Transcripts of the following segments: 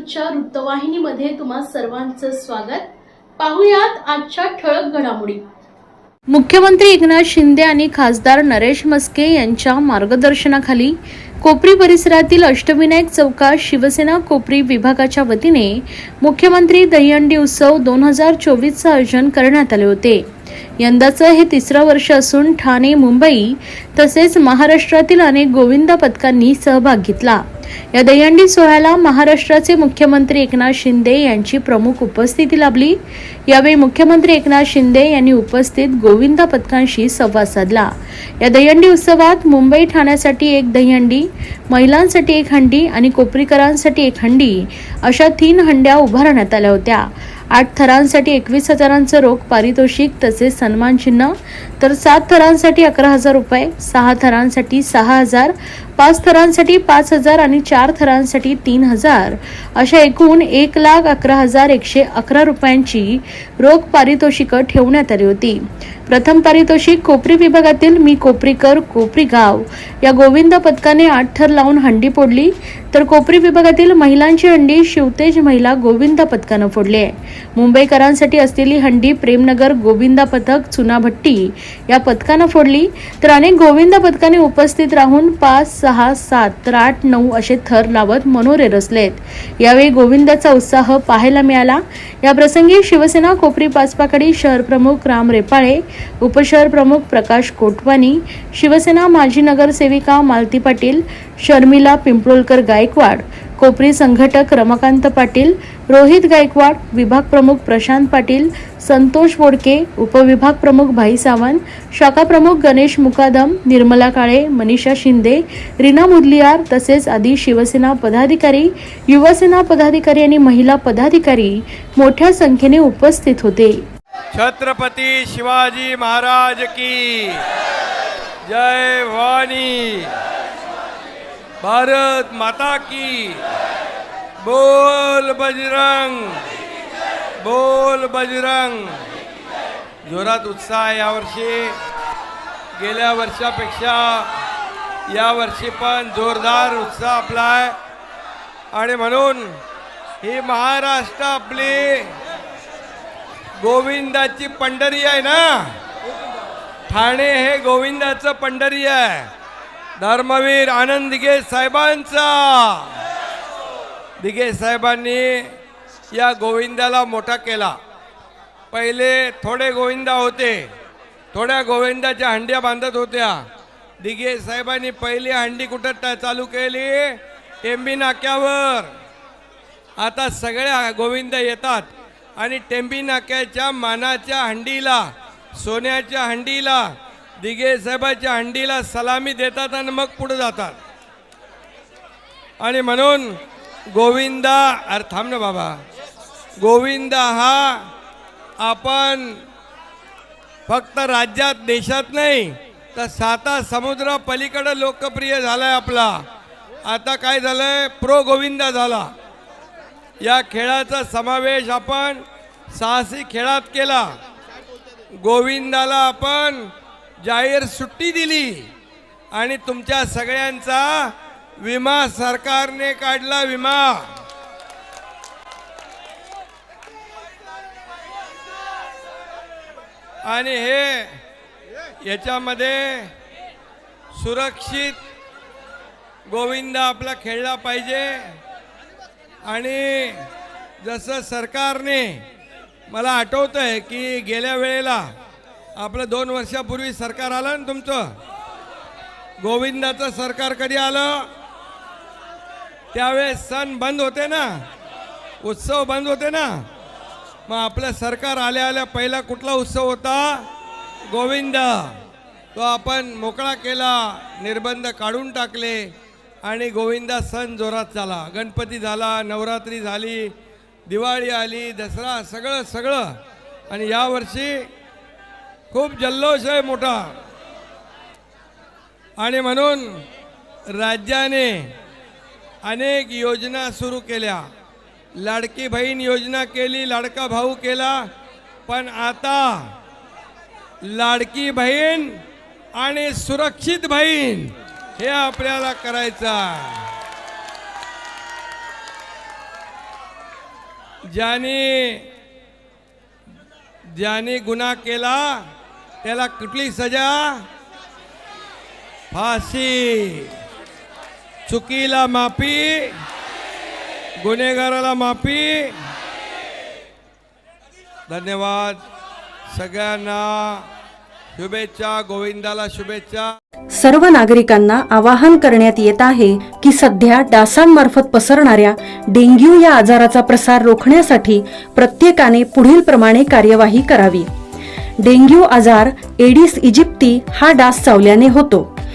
न्यूजच्या वृत्तवाहिनीमध्ये तुम्हा सर्वांचं स्वागत. पाहुयात आजच्या ठळक घडामोडी. मुख्यमंत्री एकनाथ शिंदे आणि खासदार नरेश मस्के यांच्या मार्गदर्शनाखाली कोपरी परिसरातील अष्टविनायक चौकात शिवसेना कोपरी विभागाच्या वतीने मुख्यमंत्री दहीहंडी उत्सव दोन हजार चोवीसचं आयोजन करण्यात आले होते. यंदाचं हे तिसरं वर्ष असून ठाणे मुंबई तसेच महाराष्ट्रातील अनेक गोविंदा पथकांनी सहभाग घेतला. या दहीहंडी सोहळ्याला महाराष्ट्राचे मुख्यमंत्री एकनाथ शिंदे यांची प्रमुख उपस्थिती लाभली. यावेळी मुख्यमंत्री एकनाथ शिंदे यांनी उपस्थित गोविंदा पथकांशी संवाद साधला. या दहीहंडी उत्सवात मुंबई ठाण्यासाठी एक दहीहंडी महिलांसाठी एक हंडी आणि कोपरीकरांसाठी एक हंडी अशा तीन हंड्या उभारण्यात आल्या होत्या. आठ थरांसाठी एकवीस हजारांचं रोख पारितोषिक तसेच सन्मान चिन्ह तर सात थरांसाठी अकरा हजार रुपये सहा थरांसाठी सहा हजार पाच थरांसाठी पाच हजार आणि चार थरांसाठी तीन हजार. अशा एकूण एक लाख अकरा हजार एकशे अकरा रुपयांची रोख पारितोषिकं ठेवण्यात आली होती. प्रथम पारितोषिक कोपरी विभागातील मी कोपरीकर कोपरी गाव या गोविंद पथकाने आठ थर लावून हंडी फोडली तर कोपरी विभागातील महिलांची हंडी शिवतेज महिला गोविंदा पथकानं फोडली आहे. मुंबईकरांसाठी असलेली हंडी प्रेमनगर गोविंदा पथक चुनाभट्टी या पथकानं फोडली. तर अनेक गोविंदा पथकाने उपस्थित राहून पाच सहा सात तर आठ नऊ असे थर लावत मनोरे रचलेत. यावेळी गोविंदाचा उत्साह पाहायला मिळाला. या प्रसंगी शिवसेना कोपरी पाचपाकडी शहर प्रमुख राम रेपाळे उपशहर प्रमुख प्रकाश कोटवानी शिवसेना माजी नगरसेविका मालती पाटील शर्मिला पिंपळोलकर गायकवाड कोपरी संघटक रमाकांत पाटील रोहित गायकवाड विभाग प्रमुख प्रशांत पाटील संतोष बोडके उपविभाग प्रमुख भाई सावंत शाखा प्रमुख गणेश मुकादम निर्मला काळे मनीषा शिंदे रीना मुदलियार तसेच आदी शिवसेना पदाधिकारी युवसेना पदाधिकारी आणि महिला पदाधिकारी मोठ्या संख्येने उपस्थित होते. छत्रपती शिवाजी महाराज की जय भवानी. भारत माता की बोल बजरंग बोल बजरंग. जोरात उत्साह आहे यावर्षी. गेल्या वर्षापेक्षा यावर्षी पण जोरदार उत्साह आपला आहे. आणि म्हणून ही महाराष्ट्र आपली गोविंदाची पंढरी आहे ना? ठाणे हे गोविंदाचं पंढरी आहे. धर्मवीर आनंद साहेबांचा. दिघे साहेबांनी या गोविंदाला मोठा केला. पहिले थोडे गोविंदा होते थोड्या गोविंदाच्या हंड्या बांधत होत्या. दिघे साहेबांनी पहिली हंडी कुठं चालू केली? टेंबी नाक्यावर. आता सगळ्या गोविंद येतात आणि टेंबी नाक्याच्या मानाच्या हंडीला सोन्याच्या हंडीला दिघे साहेबाच्या हंडीला सलामी देतात आणि मग पुढे जातात. आणि म्हणून गोविंदा अरे थांब ना बाबा. गोविंदा हा आपण फक्त राज्यात देशात नाही तर साता समुद्र पलीकडं लोकप्रिय झालाय आपला. आता काय झालंय? प्रो गोविंदा झाला. या खेळाचा समावेश आपण साहसी खेळात केला. गोविंदाला आपण जाहीर सुट्टी दिली. आणि तुमच्या सगळ्यांचा विमा सरकारने काढला विमा. आणि हे याच्यामध्ये सुरक्षित गोविंद आपला खेळला पाहिजे. आणि जसं सरकारने मला आठवतं आहे की गेल्या वेळेला आपलं दोन वर्षापूर्वी सरकार आलं ना तुमचं? गोविंदाचं सरकार कधी आलं? त्यावेळेस सण बंद होते ना? उत्सव बंद होते ना? मग आपलं सरकार आल्या आल्या पहिला कुठला उत्सव होता? गोविंद. तो आपण मोकळा केला निर्बंध काढून टाकले आणि गोविंदा सण जोरात झाला. गणपती झाला नवरात्री झाली दिवाळी आली दसरा सगळं सगळं. आणि यावर्षी खूप जल्लोष आहे मोठा. आणि म्हणून राज्याने अनेक योजना सुरू केल्या. लाडकी बहीण योजना केली लाडका भाऊ केला पण आता लाडकी बहीण आणि सुरक्षित बहीण हे आपल्याला करायचं ज्याने ज्याने गुन्हा केला त्याला कुठली सजा? फाशी. चुकीला माफी गुन्हेगाराला माफी. धन्यवाद सगळ्यांना. शुभेच्छा गोविंदाला शुभेच्छा. सर्व नागरिकांना आवाहन करण्यात येत आहे की सध्या डासांमार्फत पसरणाऱ्या डेंग्यू या आजाराचा प्रसार रोखण्यासाठी प्रत्येकाने पुढील प्रमाणे कार्यवाही करावी. डेंग्यू आजार एडिस इजिप्ती हा डास चावल्याने होतो.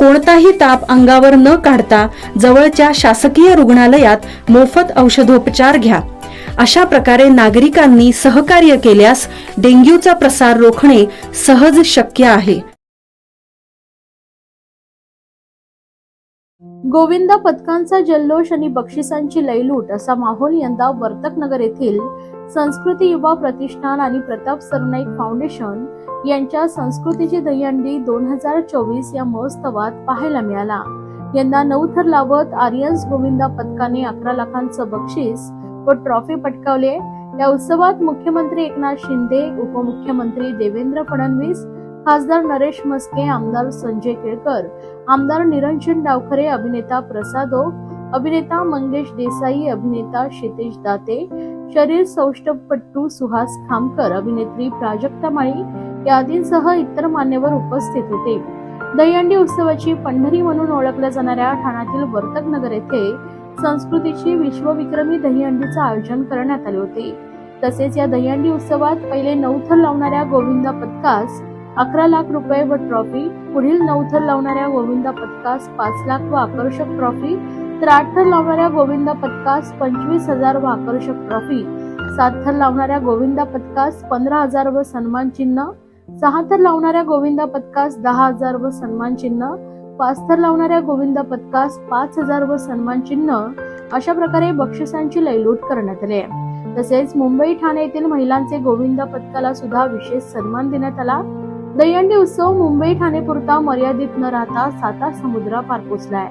कोणताही ताप अंगावर न काढता जवळच्या शासकीय रुग्णालयात मोफत औषधोपचार घ्या. अशा प्रकारे नागरिकांनी सहकार्य केल्यास डेंग्यूचा प्रसार रोखणे सहज शक्य आहे. गोविंदा पथकांचा जल्लोष आणि बक्षिसांची लयलूट असा माहोल यंदा वर्तकनगर येथील संस्कृती युवा प्रतिष्ठान आणि प्रताप सरनाईक फाउंडेशन यांच्या संस्कृतीची दहीहंडी दोन हजार चोवीस या महोत्सवात पाहायला मिळाला. यंदा नऊ थर लावत आर्यन्स गोविंदा पथकाने अकरा लाखांचं बक्षीस व ट्रॉफी पटकावले या उत्सवात मुख्यमंत्री एकनाथ शिंदे उपमुख्यमंत्री देवेंद्र फडणवीस खासदार नरेश मस्के आमदार संजय केळकर आमदार निरंजन डावखरे अभिनेता प्रसादो अभिनेता मंगेश देसाई अभिनेता क्षितेश दाते शरीर सौष्ठवपट्टू सुहास खामकर अभिनेत्री प्राजक्ता माळी यादींसह इतर मान्यवर उपस्थित होते. दहीहंडी उत्सवाची पंढरी म्हणून ओळखल्या जाणाऱ्या ठाण्यातील वर्तकनगर येथे संस्कृतीची विश्वविक्रमी दहीहंडीचं आयोजन करण्यात आले होते. तसेच या दहीहंडी उत्सवात पहिले नऊ थर लावणाऱ्या गोविंदा पथकास अकरा लाख रुपये व ट्रॉफी पुढील नऊ थर लावणाऱ्या गोविंदा पथकास पाच लाख व आकर्षक ट्रॉफी त्र्याहत्तर लावणाऱ्या गोविंदा पथकास पंचवीस हजार व आकर्षक ट्रॉफी. सात लावणाऱ्या गोविंदा पथकास पंधरा हजार व सन्मान चिन्ह. सहा थर लावणाऱ्या गोविंदा पथकास दहा हजार व सन्मान चिन्ह. पाच थर लावणाऱ्या गोविंदा पथकास पाच हजार व सन्मान चिन्ह. अशा प्रकारे बक्षिसांची लयलूट करण्यात आली आहे. तसेच मुंबई ठाणे येथील महिलांचे गोविंदा पथकाला सुद्धा विशेष सन्मान देण्यात आला. दहीहंडी उत्सव मुंबई ठाणे पुरता मर्यादित न राहता साता समुद्रा पार पोचलाय.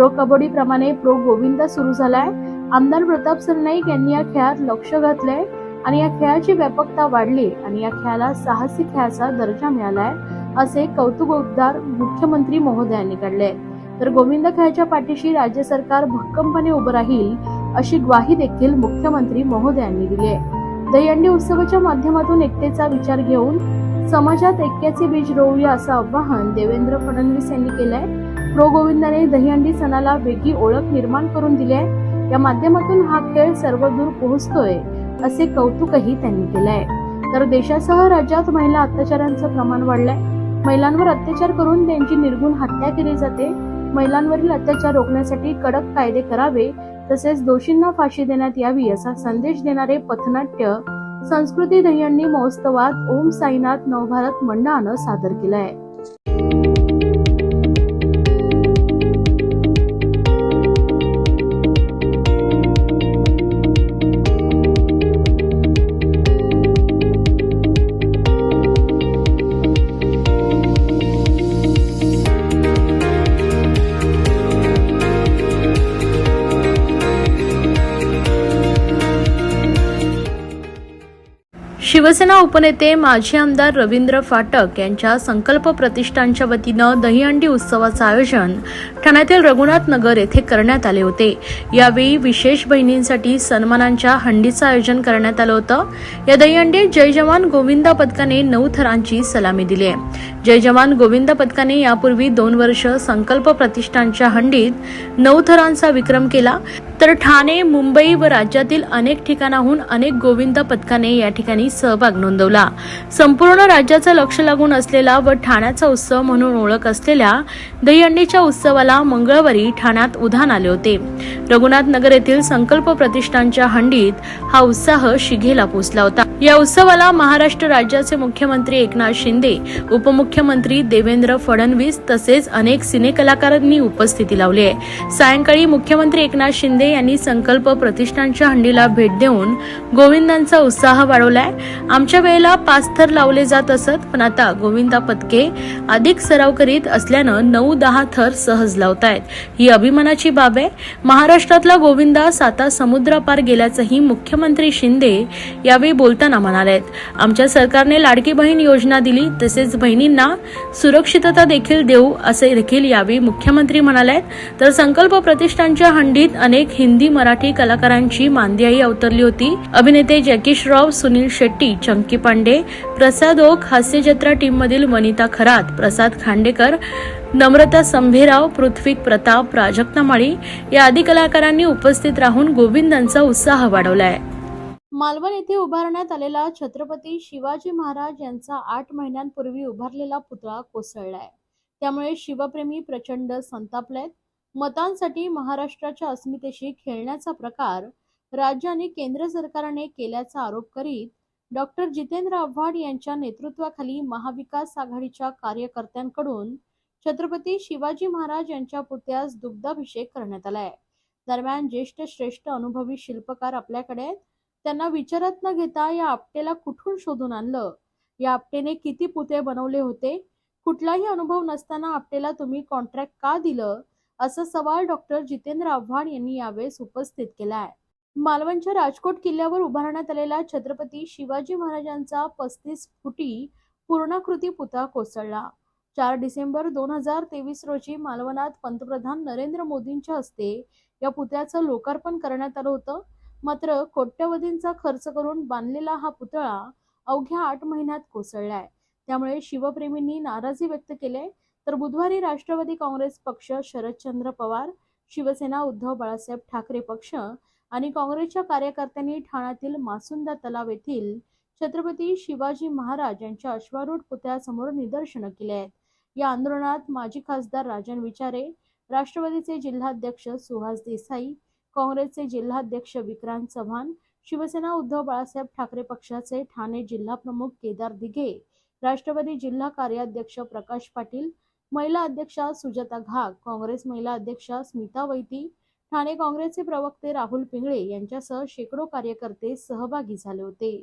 प्रो कबड्डी प्रमाणे प्रो गोविंदा सुरू झालाय. आमदार प्रताप सरनाईक यांनी या खेळात लक्ष घातलंय आणि या खेळाची व्यापकता वाढली आणि या खेळाला साहसी खेळाचा दर्जा मिळालाय असे कौतुकोद्गार मुख्यमंत्री महोदयांनी काढले तर गोविंद खेळाच्या पाठीशी राज्य सरकार भक्कमपणे उभं राहील अशी ग्वाही देखील मुख्यमंत्री महोदयांनी दिली आहे दहीहंडी उत्सवाच्या माध्यमातून एकतेचा विचार घेऊन समाजात ऐक्याचे बीज रोवूया असं आवाहन देवेंद्र फडणवीस यांनी केलंय. प्रो गोविंदाने दहीहंडी सणाला वेगळी ओळख निर्माण करून दिली आहे. या माध्यमातून हा खेळ सर्वदूर पोहोचतोय असे कौतुकही त्यांनी केलंय. तर देशासह राज्यात महिला अत्याचारांचं प्रमाण वाढलंय. महिलांवर अत्याचार करून त्यांची निर्गुण हत्या केली जाते. महिलांवरील अत्याचार रोखण्यासाठी कडक कायदे करावे तसेच दोषींना फाशी देण्यात यावी असा संदेश देणारे पथनाट्य संस्कृती दहीहंडी महोत्सवात ओम साईनाथ नवभारत मंडळानं सादर केलं आहे शिवसेना उपनेते माजी आमदार रवींद्र फाटक यांच्या संकल्प प्रतिष्ठानच्या वतीनं दहीहंडी उत्सवाचं आयोजन ठाण्यातील रघुनाथ नगर येथे करण्यात आले होते. यावेळी विशेष बहिणींसाठी सन्मानांच्या हंडीचं आयोजन करण्यात आलं होतं. या दहीहंडीत जय जवान गोविंदा पथकाने नऊ थरांची सलामी दिली आहे. जय जवान गोविंदा पथकाने यापूर्वी दोन वर्ष संकल्प प्रतिष्ठानच्या हंडीत नऊ थरांचा विक्रम केला. तर ठाणे मुंबई व राज्यातील अनेक ठिकाणाहून अनेक गोविंद पथकाने या ठिकाणी सहभाग नोंदवला. संपूर्ण राज्याचं लक्ष लागून असलेला व ठाण्याचा उत्सव म्हणून ओळख असलेल्या दहीहंडीच्या उत्सवाला मंगळवारी ठाण्यात उधाण आले होते. रघुनाथ नगर येथील संकल्प प्रतिष्ठानच्या हंडीत हा उत्साह शिघेला पोचला होता. या उत्सवाला महाराष्ट्र राज्याचे मुख्यमंत्री एकनाथ शिंदे मुख्यमंत्री देवेंद्र फडणवीस तसेच अनेक सिनेकलाकारांनी उपस्थिती लावली आहे. सायंकाळी मुख्यमंत्री एकनाथ शिंदे यांनी संकल्प प्रतिष्ठानच्या हंडीला भेट देऊन गोविंदांचा उत्साह वाढवलाय. आमच्या वेळेला पाच थर लावले जात असत पण आता गोविंदा पथके अधिक सराव करीत असल्यानं नऊ दहा थर सहज लावतायत. ही अभिमानाची बाब आहे. महाराष्ट्रातला गोविंदा साता समुद्रापार गेल्याचंही मुख्यमंत्री शिंदे यावेळी बोलताना म्हणाले आमच्या सरकारने लाडकी बहीण योजना दिली तसेच बहिणींना सुरक्षितता देखील देऊ असे देखील यावेळी मुख्यमंत्री म्हणाले तर संकल्प प्रतिष्ठानच्या हंडीत अनेक हिंदी मराठी कलाकारांची मांदियाई अवतरली होती. अभिनेते जॅकी श्रॉफ सुनील शेट्टी चंकी पांडे प्रसाद ओक हास्यजत्रा टीम मधील वनिता खरात प्रसाद खांडेकर नम्रता संभेराव पृथ्वी प्रताप प्राजक्ता माळी या आदी कलाकारांनी उपस्थित राहून गोविंदांचा उत्साह वाढवला आहे मालवण येथे उभारण्यात आलेला छत्रपती शिवाजी महाराज यांचा आठ महिन्यांपूर्वी उभारलेला पुतळा कोसळलाय. त्यामुळे शिवप्रेमी प्रचंड संतापलेत. मतांसाठी महाराष्ट्राच्या अस्मितेशी खेळण्याचा प्रकार राज्य आणि केंद्र सरकारने केल्याचा आरोप करीत डॉक्टर जितेंद्र आव्हाड यांच्या नेतृत्वाखाली महाविकास आघाडीच्या कार्यकर्त्यांकडून छत्रपती शिवाजी महाराज यांच्या पुतळ्यास दुग्धाभिषेक करण्यात आलाय. दरम्यान ज्येष्ठ श्रेष्ठ अनुभवी शिल्पकार आपल्याकडे आहेत. त्यांना विचारत न घेता या आपटेला कुठून शोधून आणलं? या आपटेने किती पुतळे बनवले होते? कुठलाही अनुभव नसताना आपटेला तुम्ही कॉन्ट्रॅक्ट का दिलं? असा सवाल डॉक्टर जितेंद्र आव्हाड यांनी यावेळेस उपस्थित केला आहे मालवणच्या राजकोट किल्ल्यावर उभारण्यात आलेला छत्रपती शिवाजी महाराजांचा पस्तीस फुटी पूर्णाकृती पुतळा कोसळला. चार डिसेंबर दोन हजार तेवीस रोजी मालवणात पंतप्रधान नरेंद्र मोदींच्या हस्ते या पुतळ्याचं लोकार्पण करण्यात आलं होतं. मात्र कोट्यवधींचा खर्च करून बांधलेला हा पुतळा अवघ्या आठ महिन्यात कोसळलाय. त्यामुळे शिवप्रेमींनी नाराजी व्यक्त केली. तर बुधवारी राष्ट्रवादी काँग्रेस पक्ष शरदचंद्र पवार शिवसेना उद्धव बाळासाहेब ठाकरे पक्ष आणि काँग्रेसच्या कार्यकर्त्यांनी ठाण्यातील मासुंदा तलाव येथील छत्रपती शिवाजी महाराज यांच्या अश्वारूढ पुतळ्यासमोर निदर्शनं केली आहेत. या आंदोलनात माजी खासदार राजन विचारे राष्ट्रवादीचे जिल्हाध्यक्ष सुहास देसाई काँग्रेसचे जिल्हाध्यक्ष विक्रांत चव्हाण शिवसेना उद्धव बाळासाहेब ठाकरे पक्षाचे ठाणे जिल्हा प्रमुख केदार दिघे राष्ट्रवादी जिल्हा कार्याध्यक्ष प्रकाश पाटील महिला अध्यक्षा सुजाता घाग काँग्रेस महिला अध्यक्षा स्मिता वैती ठाणे काँग्रेसचे प्रवक्ते राहुल पिंगळे यांच्यासह शेकडो कार्यकर्ते सहभागी झाले होते.